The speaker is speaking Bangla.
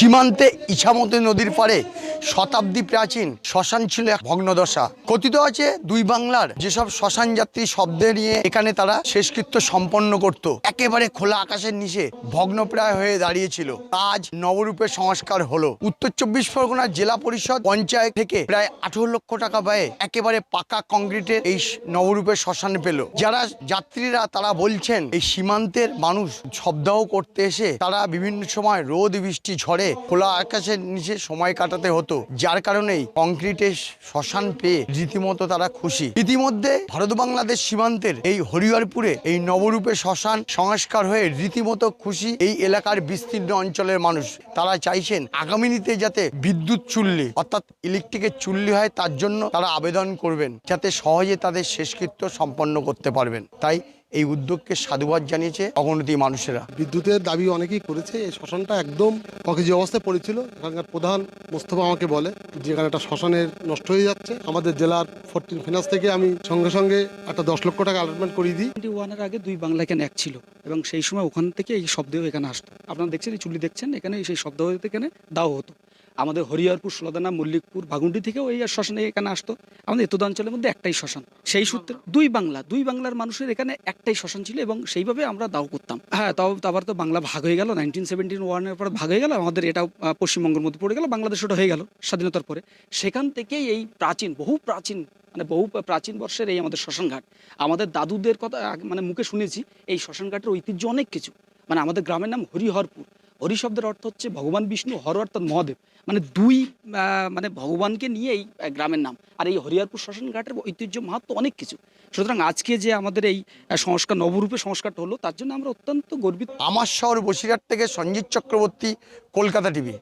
সীমান্তে ইছামতি নদীর পারে শতাব্দী প্রাচীন শ্মশান ছিল এক ভগ্নদশা। কথিত আছে দুই বাংলার যেসব শ্মশান যাত্রী শব্দে নিয়ে এখানে তারা শেষকৃত্য সম্পন্ন করত। একেবারে খোলা আকাশের নিচে ভগ্নপ্রায় হয়ে দাঁড়িয়েছিল। আজ নবরূপে সংস্কার হলো। উত্তর চব্বিশ পরগনা জেলা পরিষদ পঞ্চায়েত থেকে প্রায় আঠেরো লক্ষ টাকা ব্যয়ে একেবারে পাকা কংক্রিটের এই নবরূপে শ্মশান পেল। যারা যাত্রীরা তারা বলছেন, এই সীমান্তের মানুষ শবদাহ করতে এসে তারা বিভিন্ন সময় রোদ, বৃষ্টি, ঝড়ে খোলা আকাশের নিচে সময় কাটাতে হতো। যার কারণেই কংক্রিটের শ্মশান পেয়ে রীতিমতো তারা খুশি। ইতিমধ্যে ভারত বাংলাদেশ সীমান্তের এই হরিহরপুরে এই নবরূপে শ্মশান সংস্কার হয়ে রীতিমতো খুশি এই এলাকার বিস্তীর্ণ অঞ্চলের মানুষ। তারা চাইছেন আগামী আগামীতে যাতে বিদ্যুৎ চুল্লি, অর্থাৎ ইলেকট্রিকের চুল্লি হয়, তার জন্য তারা আবেদন করবেন, যাতে সহজে তাদের শেষকৃত্য সম্পন্ন করতে পারবেন। তাই এই উদ্যোগকে সাধুবাদ জানিয়েছে অগণতি মানুষেরা। বিদ্যুতের দাবি অনেকেই করেছে এই শ্মশানটা একদম অকেজি অবস্থায় পড়েছিল। এখানকার প্রধান মোস্তফা আমাকে বলে যে এখানে একটা শ্মশানের নষ্ট হয়ে যাচ্ছে। আমাদের জেলার ফোরটিন ফিনান্স থেকে আমি সঙ্গে সঙ্গে একটা দশ লক্ষ টাকা অ্যালটমেন্ট করিয়ে দিই। টোয়েন্টি ওয়ানের আগে দুই বাংলা এখানে এক ছিল এবং সেই সময় ওখান থেকে এই শব্দেও এখানে আসতো। আপনারা দেখছেন এই চুল্লি দেখছেন এখানে সেই শব্দ এখানে দাও হতো। আমাদের হরিহরপুর ষোলদানা মল্লিকপুর ভাগুন্ডি থেকেও এই শ্মশানে এখানে আসতো। আমাদের এতদ অঞ্চলের মধ্যে একটাই শ্মশান। সেই সূত্রে দুই বাংলা, দুই বাংলার মানুষের এখানে একটাই শ্মশান ছিল এবং সেইভাবে আমরা দাও করতাম। হ্যাঁ তাও তারপর তো বাংলা ভাগ হয়ে গেল নাইনটিন সেভেন্টিন ওয়ানের পর ভাগ হয়ে গেল, আমাদের এটাও পশ্চিমবঙ্গের মধ্যে পড়ে গেল বাংলাদেশ ওটা হয়ে গেল, স্বাধীনতার পরে। সেখান থেকেই এই প্রাচীন, বহু প্রাচীন মানে বহু প্রাচীন বর্ষের এই আমাদের শ্মশানঘাট। আমাদের দাদুদের কথা মানে মুখে শুনেছি, এই শ্মশানঘাটের ঐতিহ্য অনেক কিছু। মানে আমাদের গ্রামের নাম হরিহরপুর। হরি শব্দের অর্থ হচ্ছে ভগবান বিষ্ণু, হর অর্থাৎ মহাদেব। মানে দুই মানে ভগবানকে নিয়ে এই গ্রামের নাম। আর এই হরিহরপুর শ্মশানঘাটের ঐতিহ্য মাহাত্ম অনেক কিছু। সুতরাং আজকে যে আমাদের এই সংস্কার, নবরূপে সংস্কারটা হলো, তার জন্য আমরা অত্যন্ত গর্বিত। আমার শহর বসিরহাট থেকে সঞ্জিত চক্রবর্তী, কলকাতা টিভি।